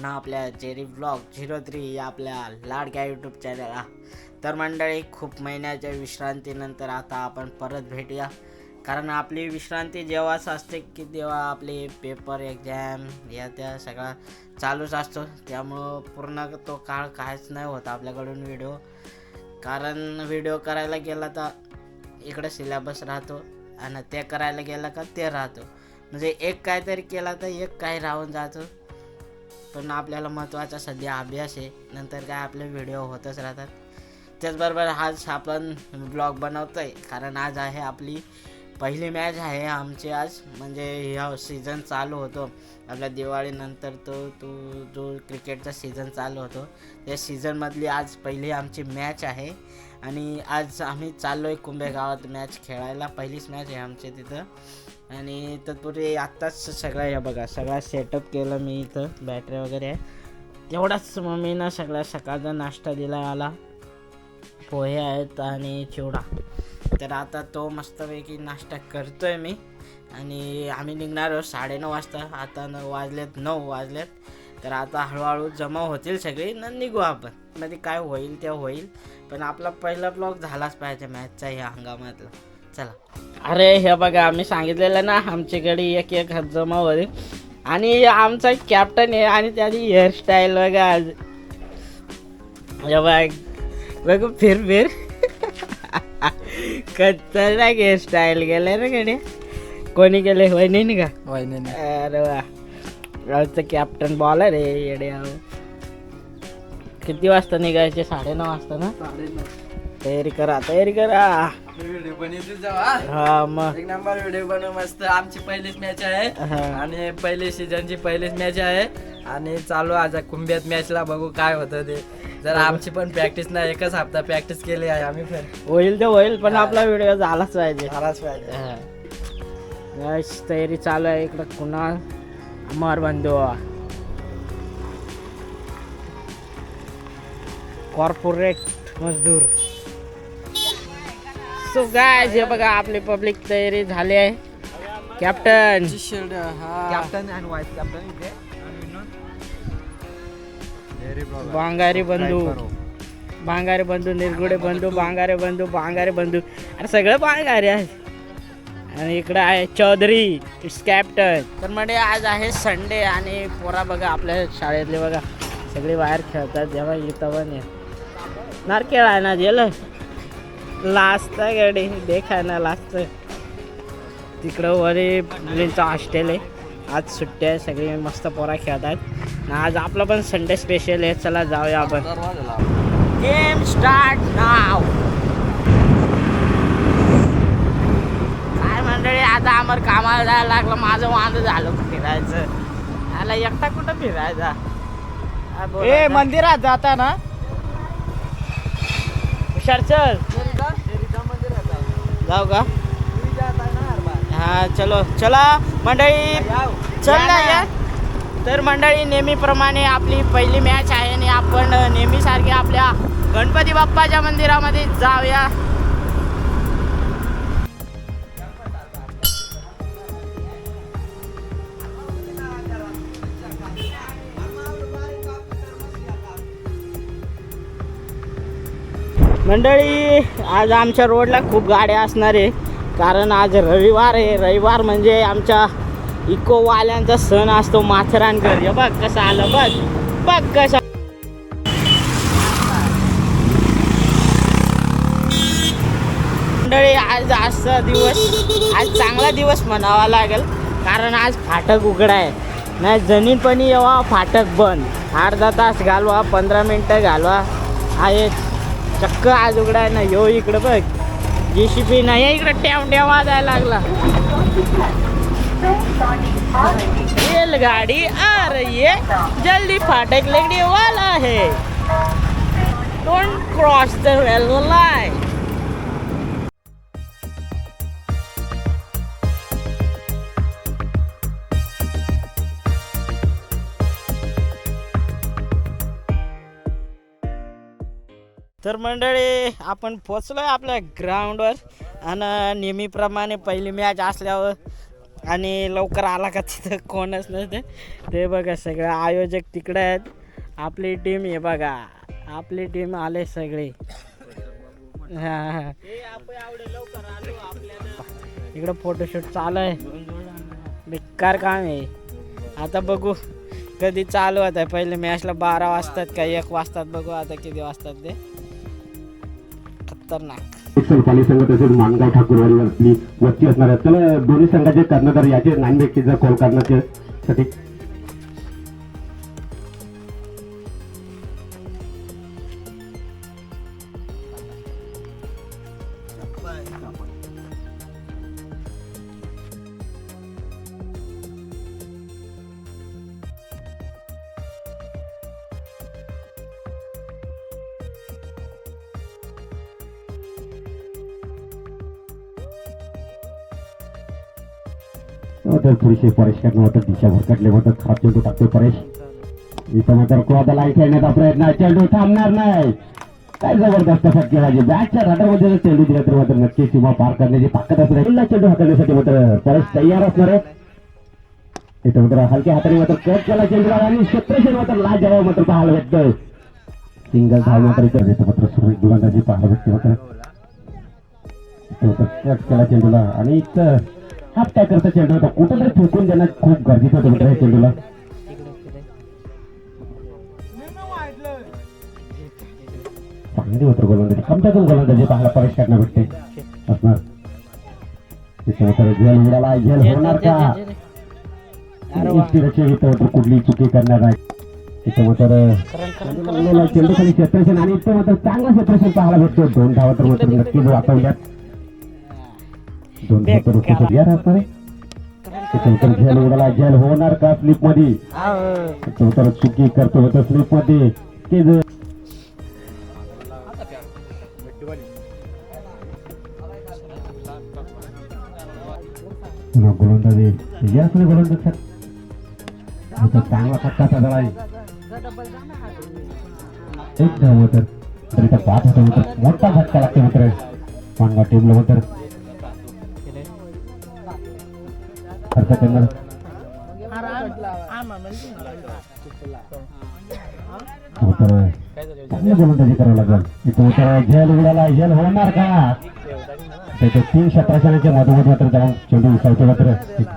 पुन्हा आपल्या Jerry blog zero three या आपल्या लाडक्या यूट्यूब चॅनलला तर मंडळी खूप महिन्याच्या विश्रांतीनंतर आता आपण परत भेटूया. कारण आपली विश्रांती जेव्हाच असते की तेव्हा आपले पेपर एक्झाम या त्या सगळा चालूच असतो. त्यामुळं पूर्ण तो काळ काहीच नाही होत आपल्याकडून व्हिडिओ कारण व्हिडिओ करायला गेला तर इकडं सिलेबस राहतो आणि ते करायला गेलं का ते राहतो. म्हणजे एक काहीतरी केला तर एक काही राहून जातो. पण आपल्याला महत्त्वाचा सध्या अभ्यास आहे. नंतर काय आपले व्हिडिओ होतच राहतात. त्याचबरोबर आज आपण ब्लॉग बनवतो आहे कारण आज आहे आपली पहिली मॅच आहे आमची आज. म्हणजे ह्या सीझन चालू होतो. आपल्या दिवाळीनंतर तो तो जो क्रिकेटचा सीझन चालू होतो. त्या सीझनमधली आज पहिली आमची मॅच आहे. आणि आज आम्ही चाललो आहे कुंभे गावात मॅच खेळायला. पहिलीच मॅच आहे आमच्या तिथं. आणि तत्पूर्वी आत्ताच सगळा हे बघा सगळा सेटअप केलं मी इथं बॅटरी वगैरे आहे. तेवढाच मम्मीनं सगळा सकाळचा नाश्ता दिला आला पोहे आहेत आणि चिवडा. तर आता तो मस्तपैकी नाश्ता करतोय मी. आणि आम्ही निघणार आहोत साडेनऊ वाजता. आता नऊ वाजलेत नऊ वाजलेत. तर आता हळूहळू जमा होतील सगळी न निघू आपण. मध्ये काय होईल ते होईल. पण आपला पहिला ब्लॉग झालाच पाहिजे मॅचचा ह्या हंगामातला. चला. अरे हे बघा आम्ही सांगितलेलं ना आमच्याकडे एक एक हात जमा होईल आणि आमचा कॅप्टन आहे आणि त्याची हेअरस्टाईल बघा. आज हे बघ बघ फिर फिर. खतरनाक हेअरस्टाईल गेले ना कडे कोणी गेले नाही का? अरे वा. आमचं कॅप्टन बॉलर आहे येडे. किती वाजता निघायचे? साडेनऊ वाजता ना? तयारी करा तयारी करा. व्हिडिओ बनवतो जावा. हा मग. एक नंबर व्हिडिओ बनव मस्त. आमची पहिलीच मॅच आहे. हा. आणि पहिली सीझनची पहिलीच मॅच आहे. आणि चालू आज कुंभ्यात मॅचला बघू काय होतं ते. जर आमची पण प्रॅक्टिस नाही एकच हप्ता प्रॅक्टिस केली आहे आम्ही पण. होईल ते होईल पण आपला व्हिडिओ झालाच पाहिजे. झालाच पाहिजे. हा. बस तयारी चालू आहे इकडं कुणाल अमर बंधू. कॉर्पोरेट मजदूर. सो गाय हे बघा आपली पब्लिक तयारी झाली आहे. कॅप्टन हा. कॅप्टन अँड वाईस कॅप्टन इथे. बांगारी बंधू. बांगारे बंधू निरगुडे बंधू बांगारे बंधू बांगारे बंधू. अरे सगळं बांगारे आहे आणि इकडं आहे चौधरी इट्स कॅप्टन तर म्हणजे आज आहे संडे आणि पोरा बघा आपल्या शाळेतले बघा. सगळे बाहेर खेळतात जेव्हा इथं पण आहे नारकेळ आहे ना गेलं लास्ट गाडी देखाय ना लास्ट तिकडं वरी मुलींचं हॉस्टेल आहे. आज सुट्टी आहे सगळे मस्त पोरा खेळतात. आज आपलं पण संडे स्पेशल आहे चला जाऊया आपण. गेम स्टार्ट नाव काय मंडळी आता आम्हाला कामाला जायला लागलं माझं वांद झालं फिरायचं आला एकटा कुठं फिरायचा? ए. मंदिरात जाताना हुशार चल. जाऊ का? हा चलो. चला मंडळी. चल ना या तर मंडळी नेहमीप्रमाणे आपली पहिली मॅच आहे आणि आपण नेहमीसारखे आपल्या गणपती बाप्पाच्या मंदिरामध्ये जाऊया. मंडळी आज आमच्या रोडला खूप गाड्या असणार आहे. कारण आज रविवार आहे. रविवार म्हणजे आमच्या इकोवाल्यांचा सण असतो माथेरानकर. हे बघ कसं आलं बघ. बघ कसं मंडळी आज आजचा दिवस आज चांगला दिवस म्हणावा लागेल. कारण आज फाटक उघडा आहे. नाही जमीन पण येवा फाटक बंद. अर्धा तास घालवा पंधरा मिनटं घालवा. आहेच चक्क आज उघडाय ना यो इकडं बघ. जी सी पी नाही इकडं. टॅव टेव वाजायला लागला. रेलगाड़ी आ रही है जल्दी फाटक लगने वाला है don't cross the railway line तर मंडळी आपण पोचलोय आपल्या ग्राउंडवर आणि नेहमीप्रमाणे पहिली मॅच असल्यावर आणि लवकर आला का तिथं कोणच नसते. ते बघा सगळे आयोजक तिकडे आहेत. आपली टीम हे बघा. आपली टीम आले सगळे. हां इकडं फोटोशूट चालू आहे. बेकार काम आहे. आता बघू कधी चालू होत आहे पहिले मॅचला बारा वाजतात का एक वाजतात बघू आता किती वाजतात ते. खतरनाक. पाणी संघ तसेच मानगाव ठाकूरवाडीवरती वरती असणार आहेत तर दोन्ही संघाचे कर्णधार याचे नाईन जर कॉल करण्यासाठी तर थोडीशी परेश करणं होतं दिशा भरकटले होतं खात चेंडू टाकतो परेश. इथं मात्र क्रोधाला खेळण्याचा प्रयत्न चेंडू थांबणार नाही. काय जबरदस्त फटकेबाजी बॅटच्या राटामध्ये जर चेंडू दिला तर मात्र नक्की सीमा पार करण्याची ताकद असणार पुन्हा चेंडू हाताळण्यासाठी मात्र परेश तयार असणार आहे. इथं मात्र हलक्या हाताने मात्र कट केला चेंडूला आणि क्षेत्रशेन मात्र लाज जवळ मात्र पाहायला भेटतोय. सिंगल धाव मात्र इथं इथं मात्र सुरेश गोलंदाजी पाहायला भेटते मात्र. इथं मात्र कट केला चेंडूला आणि इथं हात काय करता चेंडू होता कुठं तरी फेकून देणं खूप गरजेचं होतं मित्र चेंडूला चांगली होतं गोलंदाजी. कमतातून गोलंदाजी पाहायला परेश करणं भेटते. असणार. तिथं मात्र उडाला झेल होणार का? इष्टिरचे इथं कुठली चुकी करणार नाही. तिथं चेंडू खाली सेपरेशन आणि इथं मात्र चांगलं सेपरेशन पाहायला भेटतो दोन धावा तर मात्र नक्कीच वाचवल्यात. दोन आहे त्याच्यानंतर झेल उडाला झेल होणार का स्लिपमध्ये त्याच्यानंतर चुकी करतो होतं स्लिपमध्ये ते जर गोलंदाजी या असणे गोलंदाज आता चांगला फटका साजरा आहे एक धाव तर तरी त्या पाच होता. मोठा फटका लागतो मात्र पांडवा टीमला मात्र खर्च करणार गोलंदाजी करावं लागेल. इथं झेल उडाला झेल होणार का? त्याच्या तीन क्षेत्राच्या मधोमध मात्र जाऊन चेंडू उचलतो मात्र.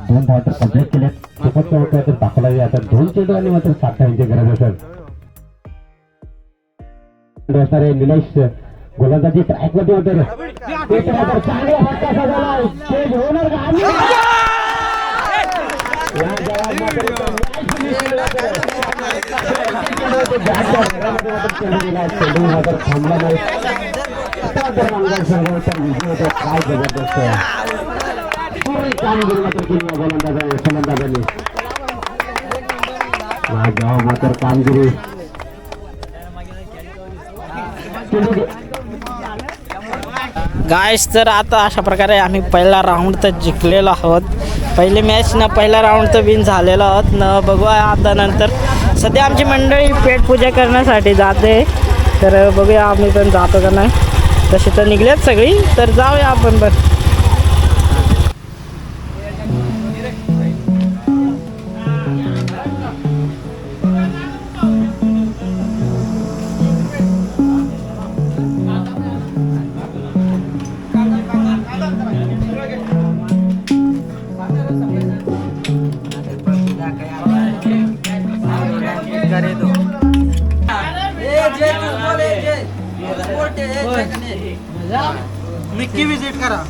दोन धाव तर कंप्लीट केले खूपच होतं दाखवला आता दोन चेंडू आणि मात्र सात धावांची गरज असेल. असणारे निलेश गोलंदाजी ट्रॅकमध्ये होते. ते चांगला होणार का आणि या जवान मात्र इथं match finish केला तर. बॅटच्या घरामध्ये मात्र चेंडू गेला. चेंडू मात्र थांबला नाही विजय काय जबरदस्त कामगिरी गोलंदाजाने फलंदाजाने मात्र कामगिरी गायस तर आता अशा प्रकारे आम्ही पहिला राऊंड तर जिंकलेलो आहोत. पहिले मॅच ना पहिला राऊंड तर विन झालेला आहोत न. बघूया आता नंतर. सध्या आमची मंडळी पेटपूजा करण्यासाठी जाते. तर बघूया आम्ही पण जातो का नाही. तशी तर निघल्यात सगळी. तर जाऊया आपण पण. नक्की विजिट करा.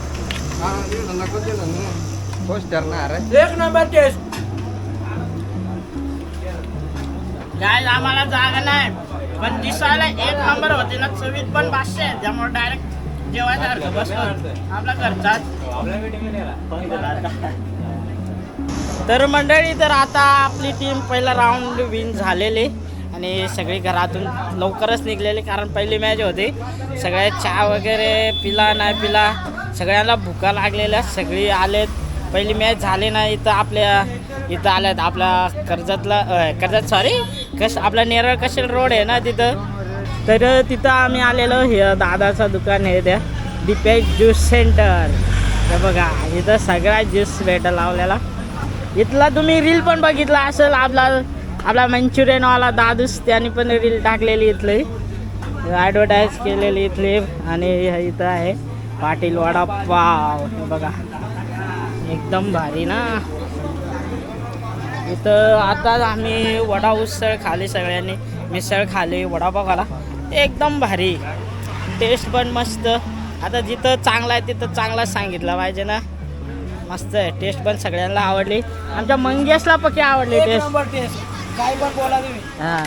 एक नंबर टेस्ट गायज आम्हाला जागा नाही. पण दिसायला एक नंबर होते ना चवीत पण पाचशे. आहे त्यामुळे डायरेक्ट जेवायसारखं बसतो आपला घरचाच. तर मंडळी तर आता आपली टीम पहिला राऊंड विन झालेली. आणि सगळी घरातून लवकरच निघलेली कारण पहिली मॅच होती. सगळ्या चहा वगैरे पिला नाही पिला सगळ्यांना भुका लागलेल्या सगळी आलेत. पहिली मॅच झाली नाही इथं आपल्या इथं आल्यात आपला कर्जतला कर्जत सॉरी कश आपला नेरळ कशेल रोड आहे ना तिथं? तर तिथं आम्ही आलेलो हे दादाचं दुकान आहे त्या दीपेश ज्यूस सेंटर तर बघा इथं सगळा ज्यूस भेटा लावलेला. इथला तुम्ही रील पण बघितला असेल आपला आपला मंचुरियनवाला दादूस त्याने पण रील टाकलेली इथली. ॲडव्हर्टाईज केलेली इथली. आणि हे इथं आहे. पाटील वडापाव. हे बघा. एकदम भारी ना. इथं आता आम्ही वडा उसळ खाली सगळ्यांनी. मिसळ खाली वडापाव खाला. एकदम भारी. टेस्ट पण मस्त. आता जिथं चांगला आहे तिथं चांगलाच सांगितलं पाहिजे ना. मस्त आहे. टेस्ट पण सगळ्यांना आवडली. आमच्या मंगेशला पक्की आवडली टेस्ट काय पण बोला तुम्ही. हा.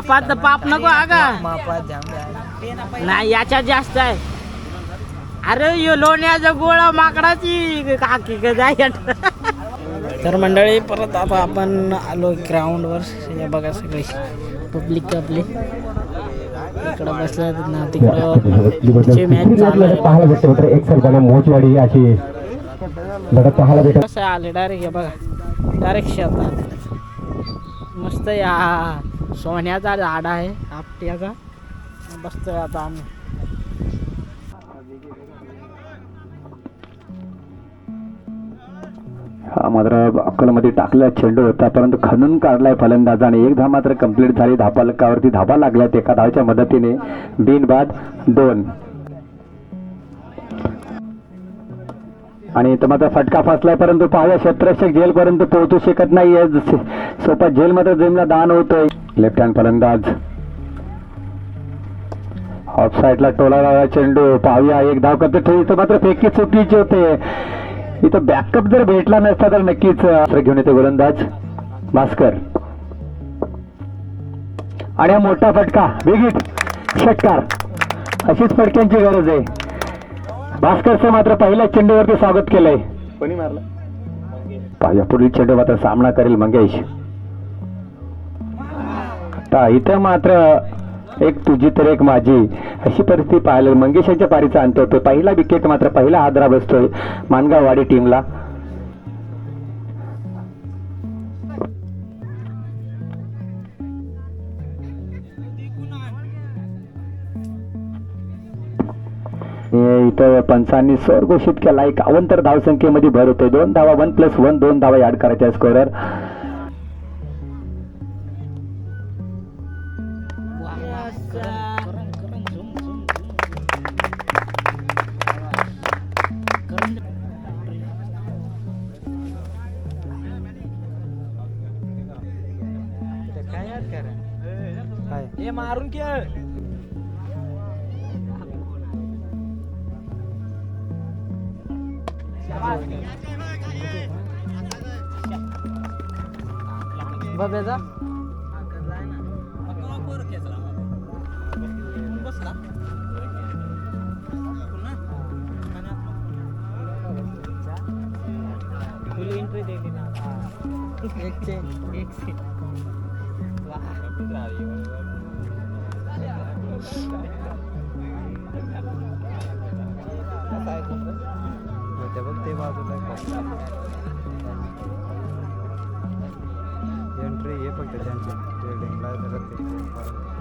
मापात तर पाप नको आगा. मापात नाही याच्यात जास्त आहे. अरे यो लोण्याचा गोळा माकडाची काकी तर मंडळी परत आता आपण आलो ग्राउंडवर हे बघा सगळी. पब्लिक आपली. इकडं बसल्या ना तिकडं पाहायला भेटते मित्र एक सरताना मोचवाडी अशी लढत पाहायला भेटत कसं आले? डायरेक्ट हे बघा. डायरेक्ट शेतात मस्त या सोन्याचा झाड आहे आपट्याचा. बसतोय आता आम्ही. हा मात्र अक्कलमध्ये टाकला चेंडू होता परंतु खणून काढलाय फलंदाजाने एक धाव मात्र कंप्लीट झाली धापालकावरती धाबा लागल्यात एका धावच्या मदतीने. बिनबाद दोन. आणि इथं माझा फटका फसलाय परंतु पाहूया जेल पर्यंत पोहोचू शकत नाहीये. जसे- सोपा जेल मध्ये जिमला दान होतोय. लेफ्ट हँड फलंदाज. ऑफ साईडला टोला लावला चेंडू. पाहूया एक धाव करते तो इथं मात्र फेकी चुकीचे होते. इथं बॅकअप जर भेटला नसता तर नक्कीच घेऊन येते गोलंदाज. भास्कर. आणि हा मोठा फटका वेगळीच षटकार. अशीच फटक्यांची गरज आहे. भास्करचं मात्र पहिल्या चेंडूवरती स्वागत केलंय. कोणी मारलं? पाहिजे पुढील चेंडू मात्र सामना करेल मंगेश. आता इथं मात्र एक तुझी तर एक माझी. अशी परिस्थिती पाहायला मंगेशांच्या पारीचा अंत होतो पहिला विकेट मात्र पहिला आदरा बसतोय मानगाववाडी टीमला हे इथं पंचांनी स्वर घोषित केला. एक अवंतर धावसंख्येमध्ये भर होते. दोन धावा वन प्लस वन दोन धावा ऍड करायच्या स्कोरर मारून खेळ. बघायचा फुल एंट्री दिली ना. एक चे एक से बघ ते बाजूला फक्त त्यांची बिल्डिंगला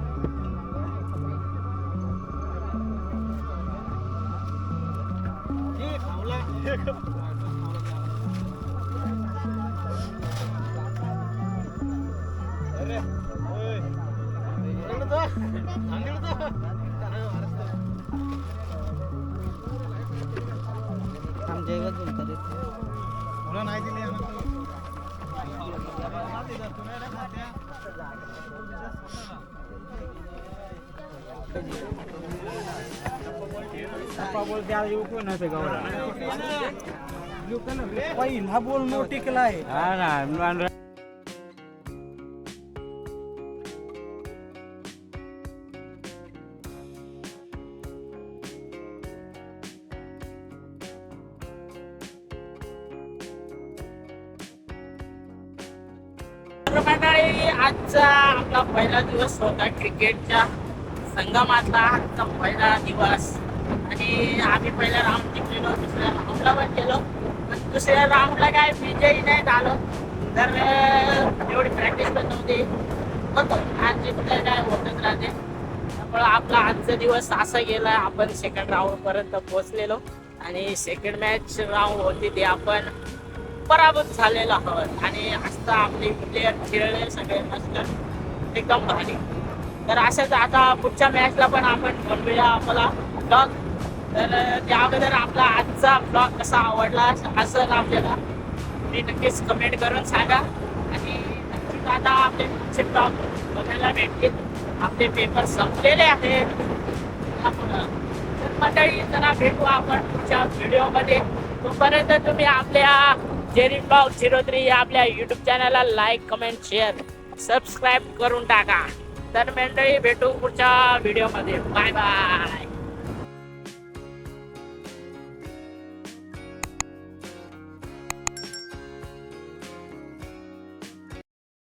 पहिला बोल मोठी केला आहे. हा ना आजचा आपला पहिला दिवस होता क्रिकेटच्या संगमातला. आजचा पहिला दिवस. आणि आम्ही पहिल्या राऊंड जिंकलेलो दुसऱ्या राऊंडला पण गेलो. पण दुसऱ्या राऊंडला काय विजयी नाही झालो तर एवढी प्रॅक्टिस पण नव्हती. होतो. आज जिंकलं काय होतच राहते. त्यामुळं आपला आजचा दिवस असा गेला. आपण सेकंड राऊंड पर्यंत पोहोचलेलो. आणि सेकंड मॅच राऊंड होती ते आपण पराभूत झालेलो आहोत. आणि आता आपले प्लेयर खेळले सगळे मस्त. एकदम भारी. तर असंच आता पुढच्या मॅचला पण आपण बनवूया आपला ब्लॉग तर त्या अगोदर आपला आजचा ब्लॉग कसा आवडला असं आपल्याला ते नक्कीच कमेंट करून सांगा. आणि नक्कीच आता आपले पुढचे ब्लॉग बघायला भेटतील. आपले पेपर संपलेले आहेत. आपण तर मंडळी जरा भेटू आपण पुढच्या व्हिडिओमध्ये तोपर्यंत तुम्ही आपल्या जेरी ब्लॉग झिरो थ्री या आपल्या युट्यूब चॅनलला लाईक कमेंट शेअर सबस्क्राईब करून टाका. तर मंडळी भेटू पुढच्या व्हिडिओमध्ये बाय बाय